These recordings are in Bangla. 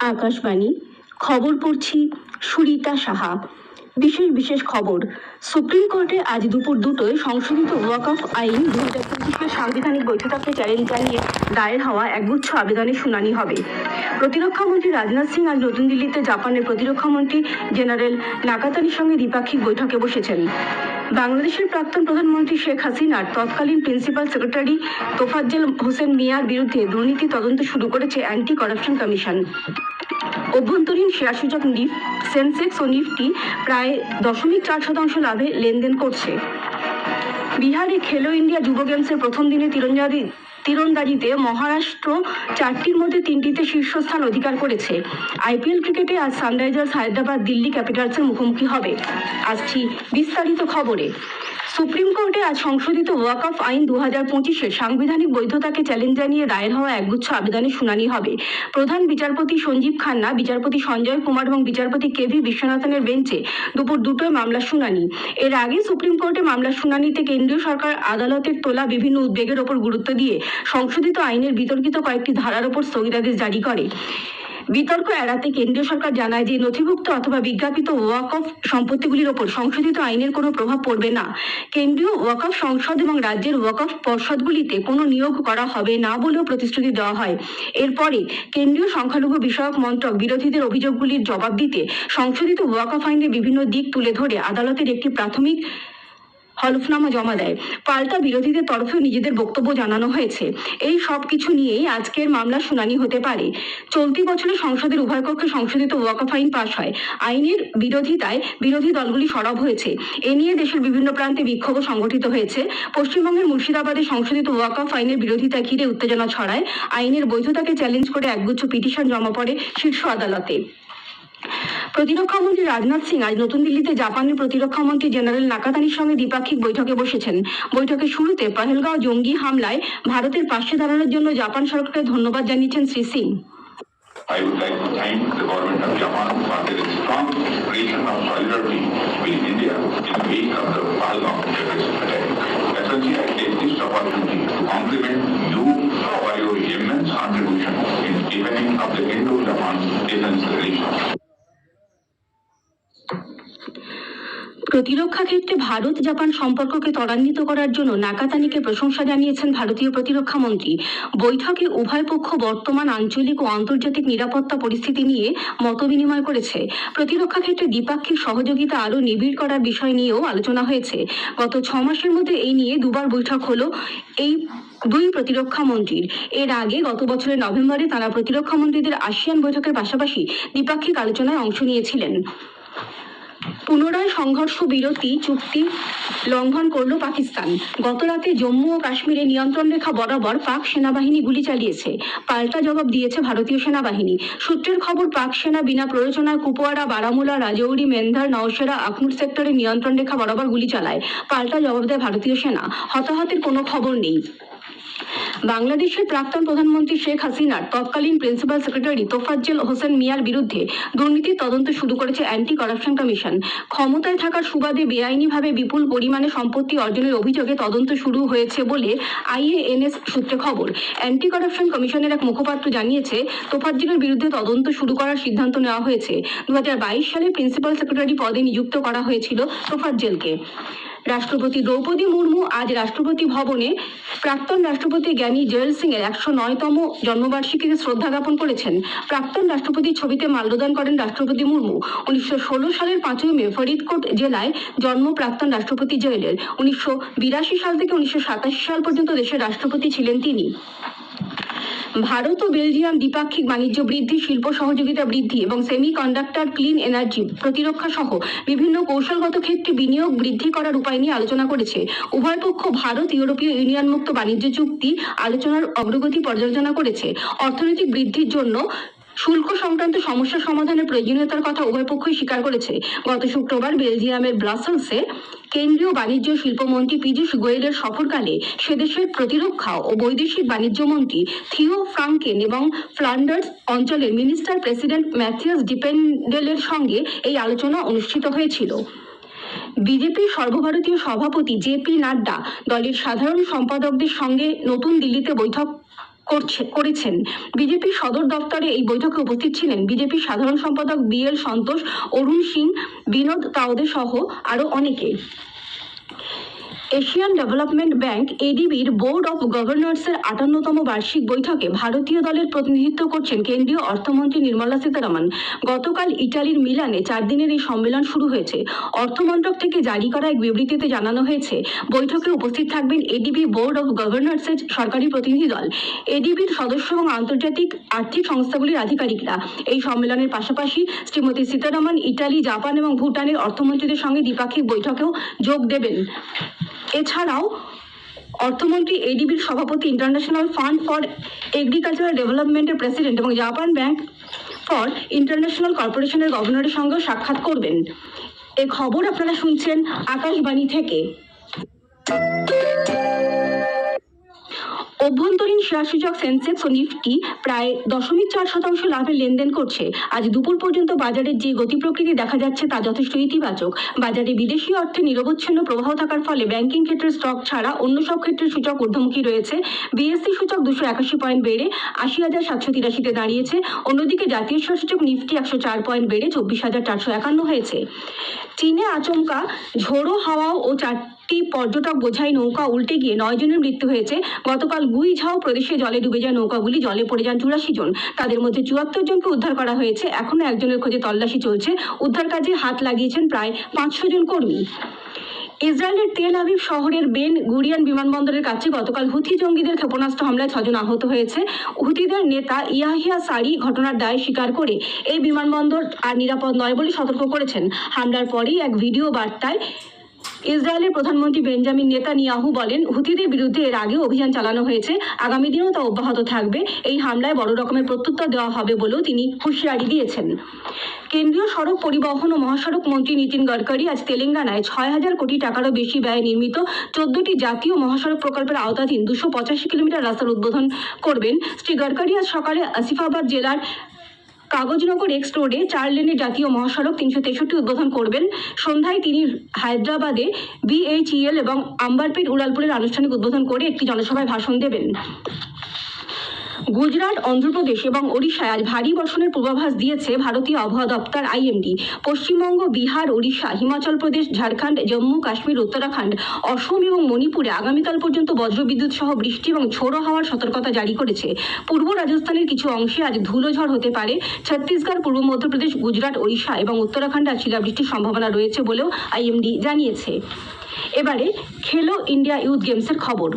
আকাশবাণী। খবর পড়ছি সুরিতা সাহা। বিশেষ বিশেষ খবর, সুপ্রিম কোর্টে আজ দুপুর দুটোয় সংশোধিত ওয়াকফ আইন দু হাজার পঁচিশের সাংবিধানিক বৈধতাকে চ্যালেঞ্জ জানিয়ে দায়ের হওয়া একগুচ্ছ আবেদনের শুনানি হবে। প্রতিরক্ষামন্ত্রী রাজনাথ সিং আজ নতুন দিল্লিতে জাপানের প্রতিরক্ষামন্ত্রী জেনারেল নাকাতানির সঙ্গে দ্বিপাক্ষিক বৈঠকে বসেছেন। বাংলাদেশের প্রাক্তন প্রধানমন্ত্রী শেখ হাসিনার তৎকালীন প্রিন্সিপাল সেক্রেটারি তোফাজ্জল হোসেন মিয়ার বিরুদ্ধে দুর্নীতি তদন্ত শুরু করেছে অ্যান্টি করাপশন কমিশন। অভ্যন্তরীণ শেয়ার সূচক নিফ, সেন্সেক্স ও নিফটি প্রায় দশমিক চার শতাংশ লাভে লেনদেন করছে। বিহারে খেলো ইন্ডিয়া যুব গেমসের প্রথম দিনে তীরন্দাজি তীরন্দাজিতে মহারাষ্ট্র চারটির মধ্যে তিনটিতে শীর্ষস্থান অধিকার করেছে। আইপিএল ক্রিকেটে আজ সানরাইজার্স হায়দ্রাবাদ দিল্লি ক্যাপিটালসের মুখোমুখি হবে। আসছি বিস্তারিত খবরে। সুপ্রিম কোর্টে আজ সংশোধিত ওয়াকফ আইন দু হাজার পঁচিশের সাংবিধানিক বৈধতাকে চ্যালেঞ্জ জানিয়ে দায়ের হওয়া একগুচ্ছ আবেদনের শুনানি হবে। প্রধান বিচারপতি সঞ্জীব খান্না, বিচারপতি সঞ্জয় কুমার এবং বিচারপতি কেভি বিশ্বনাথনের বেঞ্চে দুপুর দুটোয় মামলার শুনানি। এর আগে সুপ্রিম কোর্টে মামলার শুনানিতে কেন্দ্রীয় সরকার আদালতের তোলা বিভিন্ন উদ্বেগের ওপর গুরুত্ব দিয়ে সংশোধিত আইনের বিতর্কিত কয়েকটি ধারার ওপর স্থগিতাদেশ জারি করে। বিতর্ক এড়াতে কেন্দ্রীয় সরকার জানায় যে নথিভুক্ত অথবা বিজ্ঞাপিত ওয়াকফ সম্পত্তিগুলির ওপর সংশোধিত আইনের কোনো প্রভাব পড়বে না। কেন্দ্রীয় ওয়াকফ সংসদ এবং রাজ্যের ওয়াকফ পর্ষদগুলিতে কোনো নিয়োগ করা হবে না বলেও প্রতিশ্রুতি দেওয়া হয়। এরপরে কেন্দ্রীয় সংখ্যালঘু বিষয়ক মন্ত্রক বিরোধীদের অভিযোগগুলির জবাব দিতে সংশোধিত ওয়াকফ আইনের বিভিন্ন দিক তুলে ধরে আদালতের একটি প্রাথমিক হলফনামা জমা দেয়। পাল্টা বিরোধীদের তরফেও নিজেদের বক্তব্য জানানো হয়েছে। এই সব কিছু নিয়েই আজকের মামলার শুনানি হতে পারে। চলতি বছরে সংসদের উভয় কক্ষে সংশোধিত ওয়াকফ আইন পাশ হয়। আইনের বিরোধিতায় বিরোধী দলগুলি সরব হয়েছে। এ নিয়ে দেশের বিভিন্ন প্রান্তে বিক্ষোভ সংগঠিত হয়েছে। পশ্চিমবঙ্গের মুর্শিদাবাদে সংশোধিত ওয়াকফ আইনের বিরোধিতা ঘিরে উত্তেজনা ছড়ায়। আইনের বৈধতাকে চ্যালেঞ্জ করে একগুচ্ছ পিটিশন জমা পড়ে শীর্ষ আদালতে। প্রতিরক্ষা মন্ত্রী রাজনাথ সিং আজ নতুন দিল্লিতে জাপানের প্রতিরক্ষা মন্ত্রী জেনারেল নাকাতানির সঙ্গে দ্বিপাক্ষিক বৈঠকে বসেছেন। বৈঠকের শুরুতে পহেলগাঁও জঙ্গি হামলায় ভারতের পাশে দাঁড়ানোর জন্য জাপান সরকারকে ধন্যবাদ জানিয়েছেন Shri Singh. I would like to thank the government of Japan for their প্রতিরক্ষা ক্ষেত্রে ভারত, জাপান সম্পর্ককে ত্বরান্বিত করার জন্য নাকাতানিকে প্রশংসা জানিয়েছেন ভারতীয় প্রতিরক্ষা মন্ত্রী। বৈঠকে উভয় পক্ষ বর্তমান আঞ্চলিক ও আন্তর্জাতিক নিরাপত্তা পরিস্থিতি নিয়ে মতবিনিময় করেছে। প্রতিরক্ষা ক্ষেত্রে দ্বিপাক্ষিক সহযোগিতা আরও নিবিড় করার বিষয় নিয়েও আলোচনা হয়েছে। গত ছ মাসের মধ্যে এই নিয়ে দুবার বৈঠক হলো এই দুই প্রতিরক্ষা মন্ত্রীর। এর আগে গত বছরের নভেম্বরে তারা প্রতিরক্ষা মন্ত্রীদের আসিয়ান বৈঠকের পাশাপাশি দ্বিপাক্ষিক আলোচনায় অংশ নিয়েছিলেন। পুনরায় সংঘর্ষ, বিরতি, চুক্তি লঙ্ঘন করল পাকিস্তান। গতরাতে জম্মু ও কাশ্মীরে নিয়ন্ত্রণ রেখা বরাবর পাক সেনাবাহিনী গুলি চালিয়েছে। পাল্টা জবাব দিয়েছে ভারতীয় সেনাবাহিনী। সূত্রের খবর, পাক সেনা বিনা প্ররোচনায় কুপওয়ারা বারামুলা, রাজৌরি, মেন্ধার, নওশেরা, আখনুর সেক্টরে নিয়ন্ত্রণ রেখা বরাবর গুলি চালায়। পাল্টা জবাব দেয় ভারতীয় সেনা। হতাহতের কোনো খবর নেই। বাংলাদেশের প্রাক্তন প্রধানমন্ত্রী শেখ হাসিনার তৎকালীন প্রিন্সিপাল সেক্রেটারি তোফাজ্জেল হোসেন মিয়ার বিরুদ্ধে দুর্নীতির তদন্ত শুরু করেছে অ্যান্টি করাপশন কমিশন। ক্ষমতায় থাকার সুবাদে বেআইনিভাবে বিপুল পরিমাণে সম্পত্তি অর্জনের অভিযোগে তদন্ত শুরু হয়েছে বলে আইএএনএস সূত্রে খবর। অ্যান্টি করাপশন কমিশনের এক মুখপাত্র জানিয়েছে, তোফাজ্জেলের বিরুদ্ধে তদন্ত শুরু করার সিদ্ধান্ত নেওয়া হয়েছে। দু হাজার বাইশ সালে প্রিন্সিপাল সেক্রেটারি পদে নিযুক্ত করা হয়েছিল তোফাজ্জলকে। রাষ্ট্রপতি দ্রৌপদী মুর্মু আজ রাষ্ট্রপতি ভবনে প্রাক্তন রাষ্ট্রপতি জ্ঞানী জয়েল সিং এর একশো নয়তম জন্মবার্ষিকীতে শ্রদ্ধা জ্ঞাপন করেছেন। প্রাক্তন রাষ্ট্রপতির ছবিতে মাল্যদান করেন রাষ্ট্রপতি মুর্মু। উনিশশো ষোলো সালের পাঁচই মে ফরিদকোট জেলায় জন্ম প্রাক্তন রাষ্ট্রপতি জয়েলের উনিশশো বিরাশি সাল থেকে উনিশশো সাতাশি সাল পর্যন্ত দেশের রাষ্ট্রপতি ছিলেন তিনি। ভারত ও বেলজিয়াম দ্বিপাক্ষিক বাণিজ্য বৃদ্ধি, শিল্প সহযোগিতা বৃদ্ধি এবং সেমি কন্ডাক্টর ক্লিন এনার্জি প্রতিরক্ষা সহ বিভিন্ন কৌশলগত ক্ষেত্রে বিনিয়োগ বৃদ্ধি করার উপায় নিয়ে আলোচনা করেছে। উভয় পক্ষ ভারত, ইউরোপীয় ইউনিয়ন মুক্ত বাণিজ্য চুক্তি আলোচনার অগ্রগতি পর্যালোচনা করেছে। অর্থনৈতিক বৃদ্ধির জন্য শুল্ক সংক্রান্ত সমস্যা সমাধানের প্রয়োজনীয়তার কথা উভয় পক্ষই স্বীকার করেছে। গত শুক্রবার বেলজিয়ামের ব্রাসেলসে কেন্দ্রীয় বাণিজ্য শিল্পমন্ত্রী পীযূষ গোয়েলের সফরকালে সেদেশের প্রতিরক্ষা ও বৈদেশিক বাণিজ্য মন্ত্রী থিও ফ্রাঙ্কেন এবং ফ্লান্ডার্স অঞ্চলের মিনিস্টার প্রেসিডেন্ট ম্যাথিয়াস ডিপেন্ডেলের সঙ্গে এই আলোচনা অনুষ্ঠিত হয়েছিল। বিজেপির সর্বভারতীয় সভাপতি জে পি নাড্ডা দলের সাধারণ সম্পাদকদের সঙ্গে নতুন দিল্লিতে বৈঠক করছে, করেছেন। বিজেপি সদর দপ্তরে এই বৈঠকে উপস্থিত ছিলেন। বিজেপি সাধারণ সম্পাদক বি এল সন্তোষ, অরুণ সিং, বিনোদ তাওদে সহ আরও অনেকে। এশিয়ান ডেভেলপমেন্ট ব্যাংক, এডিবির বোর্ড অফ গভর্নর্সের আটান্নতম বার্ষিক বৈঠকে ভারতীয় দলের প্রতিনিধিত্ব করছেন কেন্দ্রীয় অর্থমন্ত্রী নির্মলা সীতারামন। গতকাল ইটালির মিলানে চার দিনের এই সম্মেলন শুরু হয়েছে। অর্থমন্ত্রক থেকে জারি করা এক বিবৃতিতে জানানো হয়েছে, বৈঠকে উপস্থিত থাকবেন এডিবি বোর্ড অফ গভর্নর্সের সরকারি প্রতিনিধি দল। এডিবির সদস্য এবং আন্তর্জাতিক আর্থিক সংস্থাগুলির আধিকারিকরা। এই সম্মেলনের পাশাপাশি শ্রীমতী সীতারামন ইটালি, জাপান এবং ভুটানের অর্থমন্ত্রীদের সঙ্গে দ্বিপাক্ষিক বৈঠকেও যোগ দেবেন। এছাড়াও অর্থমন্ত্রী এডিবির সভাপতি ইন্টারন্যাশনাল ফান্ড ফর এগ্রিকালচারাল ডেভেলপমেন্টের প্রেসিডেন্ট এবং জাপান ব্যাংক ফর ইন্টারন্যাশনাল কর্পোরেশনের গভর্নরের সঙ্গেও সাক্ষাৎ করবেন। এ খবর আপনারা শুনছেন আকাশবাণী থেকে। অভ্যন্তরীণ শেয়ার সূচক সেন্সেক্স ও নিফটি প্রায় দশমিক চার শতাংশ লাভের লেনদেন করছে। আজ দুপুর পর্যন্ত বাজারের যে গতি প্রকৃতি দেখা যাচ্ছে তা যথেষ্ট ইতিবাচক। বাজারে বিদেশি অর্থে নিরবচ্ছিন্ন প্রবাহ থাকার ফলে ব্যাংকিং ক্ষেত্রের স্টক ছাড়া অন্য সব ক্ষেত্রে সূচক ঊর্ধ্বমুখী রয়েছে। বিএসসি সূচক দুশো একাশি পয়েন্ট বেড়ে আশি হাজার সাতশো তিরাশিতে দাঁড়িয়েছে। অন্যদিকে জাতীয় সূচক নিফটি একশো চার পয়েন্ট বেড়ে চব্বিশ হাজার চারশো একান্ন হয়েছে। চীনে আচমকা ঝোড়ো হাওয়া ও চারটি পর্যটক বোঝাই নৌকা উল্টে গিয়ে নয় জনের মৃত্যু হয়েছে। গতকাল গুইঝাও প্রদেশে জলে ডুবে যায় নৌকাগুলি, জলে পড়ে যান চুরাশি জন। তাদের মধ্যে চুয়াত্তর জনকে উদ্ধার করা হয়েছে। এখনও একজনের খোঁজে তল্লাশি চলছে। উদ্ধার কাজে হাত লাগিয়েছেন প্রায় পাঁচশো জন কর্মী। ইসরায়েলের তেল আবিব শহরের বেন গুরিয়ান বিমানবন্দরের কাছে গতকাল হুথি জঙ্গিদের ক্ষেপণাস্ত্র হামলায় ছজন আহত হয়েছে। হুথিদের নেতা ইয়াহিয়া সারি ঘটনার দায় স্বীকার করে এই বিমানবন্দর আর নিরাপদ নয় বলে সতর্ক করেছেন। হামলার পরেই এক ভিডিও বার্তায় ইসরায়েলের প্রধানমন্ত্রী বেঞ্জামিন নেতানিয়াহু বলেন হুতিদের বিরুদ্ধে এর আগেও অভিযান চালানো হয়েছে। আগামী দিনেও তা অব্যাহত থাকবে। এই হামলায় বড় রকমের প্রত্যুত্তর দেওয়া হবে বলেও তিনি হুঁশিয়ারি দিয়েছেন। কেন্দ্রীয় সড়ক পরিবহন ও মহাসড়ক মন্ত্রী নীতিন গডকরি আজ তেলেঙ্গানায় ছয় হাজার কোটি টাকারও বেশি ব্যয়ে নির্মিত চোদ্দটি জাতীয় মহাসড়ক প্রকল্পের আওতাধীন দুশো পঁচাশি কিলোমিটার রাস্তার উদ্বোধন করবেন। শ্রী গডকরি আজ সকালে আসিফাবাদ জেলার কাগজনগর এক্স রোডে চার লেনের জাতীয় মহাসড়ক তিনশো তেষট্টি উদ্বোধন করবেন। সন্ধ্যায় তিনি হায়দ্রাবাদে বিএইচইএল এবং আম্বারপেট উড়ালপুরের আনুষ্ঠানিক উদ্বোধন করে একটি জনসভায় ভাষণ দেবেন। গুজরাট, অন্ধ্রপ্রদেশ এবং ওড়িশায় আজ ভারী বর্ষণের পূর্বাভাস দিয়েছে ভারতীয় আবহাওয়া দপ্তর আইএমডি। পশ্চিমবঙ্গ, বিহার, ওড়িশা, হিমাচল প্রদেশ, ঝাড়খণ্ড, জম্মু, কাশ্মীর, উত্তরাখণ্ড, অসম এবং মণিপুরে আগামীকাল পর্যন্ত বজ্রবিদ্যুৎ সহ বৃষ্টি এবং ঝোড়ো হওয়ার সতর্কতা জারি করেছে। পূর্ব রাজস্থানের কিছু অংশে আজ ধুলোঝড় হতে পারে। ছত্তিশগড়, পূর্ব মধ্যপ্রদেশ, গুজরাট, ওড়িশা এবং উত্তরাখণ্ডে আজ শিলাবৃষ্টির সম্ভাবনা রয়েছে বলেও আইএমডি জানিয়েছে। এবারে খেলো ইন্ডিয়া ইউথ গেমসের খবর।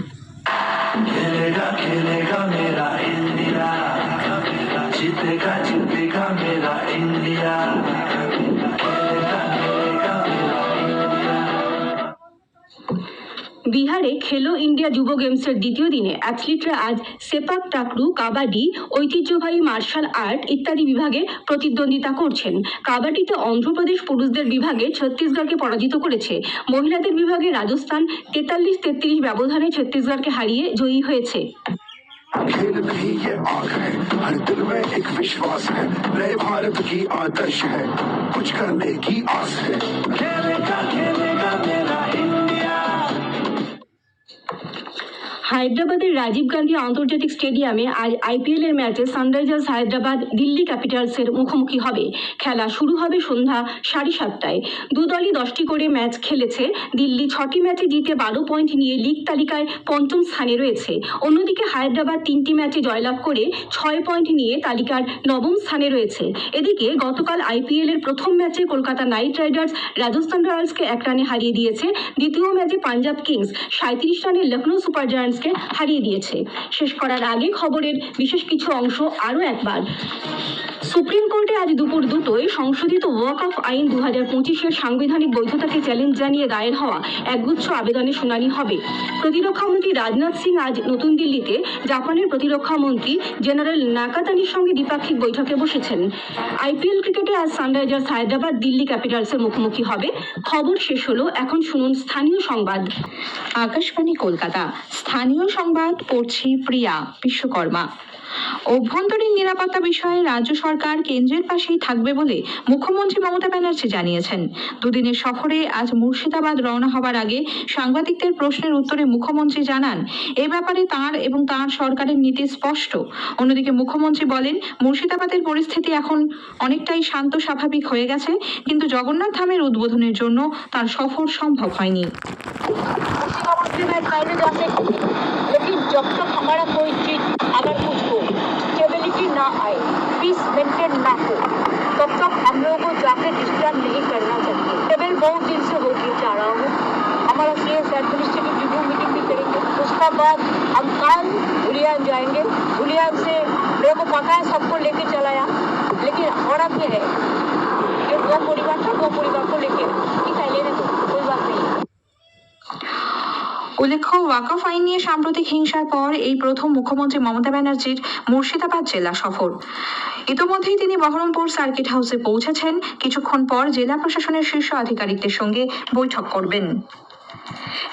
বিহারে খেলো ইন্ডিয়া যুব গেমসের দ্বিতীয় দিনে অ্যাথলিটরা আজ সেপাক টাকরু কাবাডি ঐতিহ্যবাহী মার্শাল আর্ট ইত্যাদি বিভাগে প্রতিদ্বন্দ্বিতা করছেন কাবাডিতে অন্ধ্রপ্রদেশ পুরুষদের বিভাগে ছত্তিশগড়কে পরাজিত করেছে মহিলাদের বিভাগে রাজস্থান তেতাল্লিশ তেত্রিশ ব্যবধানে ছত্তিশগড়কে হারিয়ে জয়ী হয়েছে खेल नहीं ये आग है हर दिल में एक विश्वास है नए भारत की आदर्श है कुछ करने की आस है खेलेगा खेलेगा मेरा হায়দ্রাবাদের রাজীব গান্ধী আন্তর্জাতিক স্টেডিয়ামে আজ আইপিএল এর ম্যাচে সানরাইজার্স হায়দ্রাবাদ দিল্লি ক্যাপিটালসের মুখোমুখি হবে। খেলা শুরু হবে সন্ধ্যা সাড়ে সাতটায়। দু দলই দশটি করে ম্যাচ খেলেছে। দিল্লি ছটি ম্যাচে জিতে বারো পয়েন্ট নিয়ে লিগ তালিকায় পঞ্চম স্থানে রয়েছে। অন্যদিকে হায়দ্রাবাদ তিনটি ম্যাচে জয়লাভ করে ছয় পয়েন্ট নিয়ে তালিকার নবম স্থানে রয়েছে। এদিকে গতকাল আইপিএল এর প্রথম ম্যাচে কলকাতা নাইট রাইডার্স রাজস্থান রয়্যালসকে এক রানে হারিয়ে দিয়েছে। দ্বিতীয় ম্যাচে পাঞ্জাব কিংস সাঁত্রিশ রানে লখনৌ সুপার জায়ান্টসকে হারিয়ে দিয়েছে। শেষ করার আগে খবরের বিশেষ কিছু অংশ আরও একবার। সুপ্রিম কোর্টে আজ দুপুর দুটোয় সংশোধিত ওয়াক অফ আইন দু হাজার পঁচিশের সাংবিধানিক বৈধতাকে চ্যালেঞ্জ জানিয়ে দায়ের হওয়া একগুচ্ছ আবেদনের শুনানি হবে। প্রতিরক্ষামন্ত্রী রাজনাথ সিং আজ নতুন দিল্লিতে জাপানের প্রতিরক্ষা মন্ত্রী জেনারেল নাকাতানির সঙ্গে দ্বিপাক্ষিক বৈঠকে বসেছেন। আইপিএল ক্রিকেটে আজ সানরাইজার্স হায়দ্রাবাদ দিল্লি ক্যাপিটালসের মুখোমুখি হবে। খবর শেষ হলো, এখন শুনুন স্থানীয় সংবাদ। আকাশবাণী কলকাতা। স্থানীয় সংবাদ, পড়ছি প্রিয়া বিশ্বকর্মা। অভ্যন্তরীণ নিরাপত্তা বিষয়ে রাজ্য সরকার কেন্দ্রের পাশেই থাকবে বলে মুখ্যমন্ত্রী মমতা ব্যানার্জি জানিয়েছেন দুদিনের সফরে আজ মুর্শিদাবাদ রওনা হবার আগে সাংবাদিকদের প্রশ্নের উত্তরে মুখ্যমন্ত্রী জানান এ ব্যাপারে তার এবং তার সরকারের নীতি স্পষ্ট অন্যদিকে মুখ্যমন্ত্রী বলেন মুর্শিদাবাদের পরিস্থিতি এখন অনেকটাই শান্ত স্বাভাবিক হয়ে গেছে কিন্তু জগন্নাথ ধামের উদ্বোধনের জন্য তার সফর সম্ভব হয়নি मुख्यमंत्री मैं पहले जा सकती थी लेकिन जब तक हमारा कोई चीज अगर कुछ हो स्टेबिलिटी ना आए। पीस मेंटेन ना हो। तब तक हम लोगों को जाके डिस्टर्ब नहीं करना चाहिए। टेबल बहुत दिन से होती जा रहा हूँ। हमारा C S administrative review meeting भी करेंगे। उसका बाद हम कल धुलियान जाएँगे। धुलियान से मेरे को पता है, सबको लेके चलाया लेकिन औरत में है? ये दो परिवार था दो परिवार को लेके। উল্লেখ্য, ওয়াকফ আইন নিয়ে সাম্প্রতিক হিংসার পর এই প্রথম মুখ্যমন্ত্রী মমতা ব্যানার্জির মুর্শিদাবাদ জেলা সফর। ইতোমধ্যেই তিনি বহরমপুর সার্কিট হাউসে পৌঁছেছেন। কিছুক্ষণ পর জেলা প্রশাসনের শীর্ষ আধিকারিকদের সঙ্গে বৈঠক করবেন।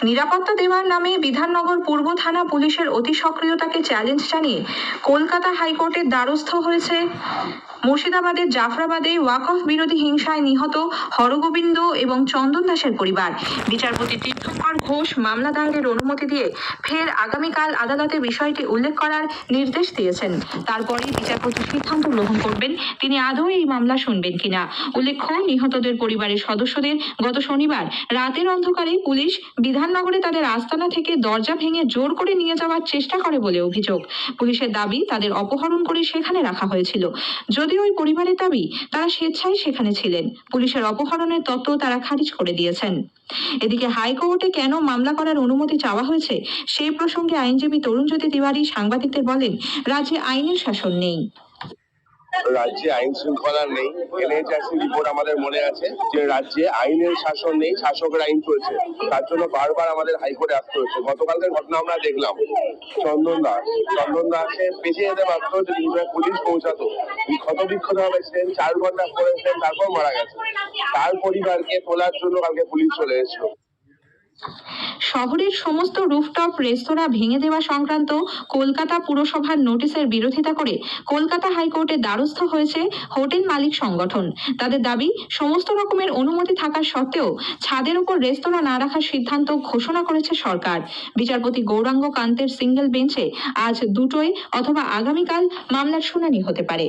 নিরাপত্তা দেওয়ার নামে বিধাননগর পূর্ব থানা পুলিশের অতি সক্রিয়তাকে চ্যালেঞ্জ জানিয়ে কলকাতা হাইকোর্টের দ্বারস্থ হয়েছে। মুর্শিদাবাদের জাফরাবাদে ওয়াকফ বিরোধী হিংসায় নিহত হরগোবিন্দ এবং চন্দন দাসের পরিবার। বিচারপতি তীর্থঙ্কর ঘোষ মামলা দায়েরের অনুমতি দিয়ে ফের আগামীকাল আদালতে বিষয়টি উল্লেখ করার নির্দেশ দিয়েছেন। তারপরে বিচারপতি সিদ্ধান্ত গ্রহণ করবেন, তিনি আদৌ এই মামলা শুনবেন কিনা। উল্লেখ্য, নিহতদের পরিবারের সদস্যদের গত শনিবার রাতের অন্ধকারে পুলিশ বিধাননগরে তাদের আস্তানা থেকে দরজা ভেঙে জোর করে নিয়ে যাওয়ার চেষ্টা করে বলে অভিযোগ। পুলিশের দাবি, তাদের অপহরণ করে সেখানে রাখা হয়েছিল। যদিও ওই পরিবারের দাবি, তারা স্বেচ্ছায় সেখানে ছিলেন। পুলিশের অপহরণের তত্ত্ব তারা খারিজ করে দিয়েছেন। এদিকে হাইকোর্টে কেন মামলা করার অনুমতি চাওয়া হয়েছে, সেই প্রসঙ্গে আইনজীবী তরুণজ্যোতি তিওয়ারি সাংবাদিকদের বলেন, রাজ্যে আইনের শাসন নেই। রাজ্যে আইন শৃঙ্খলা নেই। এনএইচআরসি রিপোর্ট আমাদের মনে আছে যে রাজ্যে আইনের শাসন নেই, শাসকের আইন চলছে। তার জন্য বারবার আমাদের হাইকোর্টে আসতে হচ্ছে। গতকালকের ঘটনা আমরা দেখলাম। চন্দন দাস, চন্দন দাসে বেঁচে যেতে পারতো যদি পুলিশ পৌঁছাতো। ক্ষত বিক্ষত ভাবে ছিলেন চার ঘণ্টা পড়েছেন তারপর মারা গেছে। তার পরিবারকে তোলার জন্য কালকে পুলিশ চলে এসেছিল। শহরের সমস্ত রুফটপ রেস্তোরাঁ ভেঙে দেওয়া সংক্রান্ত কলকাতা পুরসভার নোটিশের বিরোধিতা করে কলকাতা হাইকোর্টের দ্বারস্থ হয়েছে হোটেল মালিক সংগঠন। তাদের দাবি, সমস্ত রকমের অনুমতি থাকা সত্ত্বেও ছাদের উপর রেস্তোরাঁ না রাখার সিদ্ধান্ত ঘোষণা করেছে সরকার। বিচারপতি গৌরাঙ্গ কান্তের সিঙ্গেল বেঞ্চে আজ দুটোয় অথবা আগামীকাল মামলার শুনানি হতে পারে।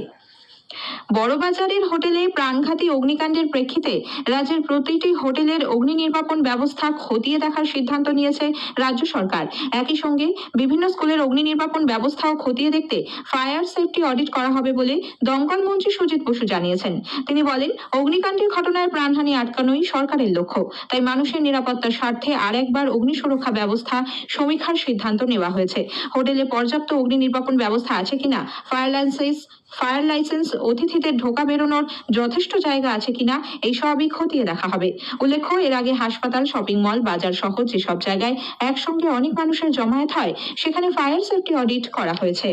বড়বাজারের হোটেলে প্রাণঘাতী অগ্নিকাণ্ডের প্রেক্ষিতে রাজ্যের প্রতিটি হোটেলের অগ্নি নির্বাপন ব্যবস্থা খতিয়ে দেখার সিদ্ধান্ত নিয়েছে রাজ্য সরকার। একই সঙ্গে বিভিন্ন স্কুলের অগ্নি নির্বাপন ব্যবস্থাও খতিয়ে দেখতে ফায়ার সেফটি অডিট করা হবে বলে দমকল মন্ত্রী সুজিত বসু জানিয়েছেন। তিনি বলেন, অগ্নিকাণ্ডের ঘটনায় প্রাণহানি আটকানোই সরকারের লক্ষ্য। তাই মানুষের নিরাপত্তার স্বার্থে আর একবার অগ্নি সুরক্ষা ব্যবস্থা সমীক্ষার সিদ্ধান্ত নেওয়া হয়েছে। হোটেলে পর্যাপ্ত অগ্নি নির্বাপন ব্যবস্থা আছে কিনা? ফায়ার লাইসেন্স ফায়ার লাইসেন্স, অতিথিদের ঢোকা বেরোনোর যথেষ্ট জায়গা আছে কিনা, এই সবই খতিয়ে দেখা হবে। উল্লেখ্য, এর আগে হাসপাতাল শপিং মল বাজার সহ যেসব জায়গায় একসঙ্গে অনেক মানুষের জমায়েত হয়, সেখানে ফায়ার সেফটি অডিট করা হয়েছে।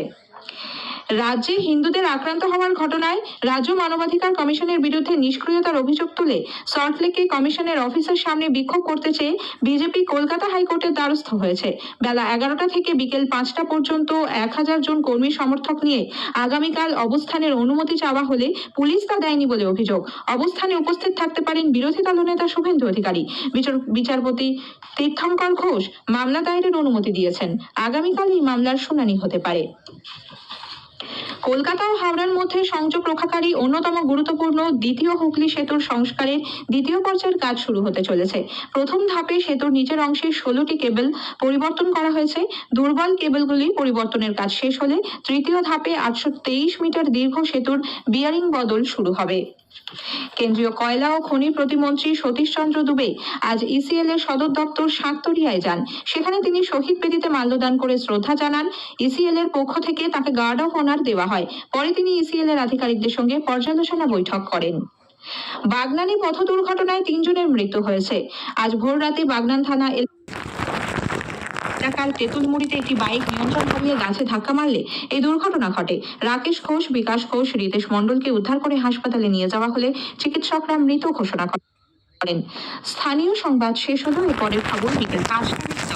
রাজ্যে হিন্দুদের আক্রান্ত হওয়ার ঘটনায় রাজ্য মানবাধিকার কমিশনের বিরুদ্ধে নিষ্ক্রিয়তার অভিযোগ তুলে সল্টলেকে কমিশনের অফিসের সামনে বিক্ষোভ করতে চেয়ে বিজেপি কলকাতা হাইকোর্টের দ্বারস্থ হয়েছে। বেলা এগারোটা থেকে বিকেল পাঁচটা পর্যন্ত এক হাজার জন কর্মী সমর্থক নিয়ে আগামীকাল অবস্থানের অনুমতি চাওয়া হলে পুলিশ তা দেয়নি বলে অভিযোগ। অবস্থানে উপস্থিত থাকতে পারেন বিরোধী দলনেতা শুভেন্দু অধিকারী। বিচার- বিচারপতি তীর্থঙ্কর ঘোষ মামলা দায়েরের অনুমতি দিয়েছেন। আগামীকাল এই মামলার শুনানি হতে পারে। কলকাতা ও হাওড়ার মধ্যে সংযোগ রক্ষাকারী অন্যতম গুরুত্বপূর্ণ দ্বিতীয় হুগলি সেতুর সংস্কারের দ্বিতীয় পর্যায়ের কাজ শুরু হতে চলেছে। প্রথম ধাপে সেতুর নিচের অংশে ষোলোটি কেবল পরিবর্তন করা হয়েছে। দুর্বল কেবলগুলি পরিবর্তনের কাজ শেষ হলে তৃতীয় ধাপে আটশো তেইশ মিটার দীর্ঘ সেতুর বিয়ারিং বদল শুরু হবে। কেন্দ্রীয় কয়লা ও খনি প্রতিমন্ত্রী সতীশ দুবে আজ ইসিএল এর সদর দপ্তর সাততরিয়ায় যান। সেখানে তিনি শহীদ বেদিতে মাল্যদান করে শ্রদ্ধা জানান। ইসিএল এর পক্ষ থেকে তাকে গার্ড অফ অনার দেওয়া হয়। পরে তিনি ইসিএল এর আধিকারিকদের সঙ্গে পর্যালোচনা বৈঠক করেন। বাগনানী পথ দুর্ঘটনায় তিনজনের মৃত্যু হয়েছে। আজ ভোর রাতে বাগনান থানা এলাকার তেঁতুলমুড়িতে একটি বাইক নিয়ন্ত্রণ হারিয়ে গাছে ধাক্কা মারলে এই দুর্ঘটনা ঘটে। রাকেশ ঘোষ, বিকাশ ঘোষ, রিতেশ মণ্ডলকে উদ্ধার করে হাসপাতালে নিয়ে যাওয়া হলে চিকিৎসকরা মৃত ঘোষণা করেন। স্থানীয় সংবাদ শেষ হলো এরপরের খবর বিকেল পাঁচটা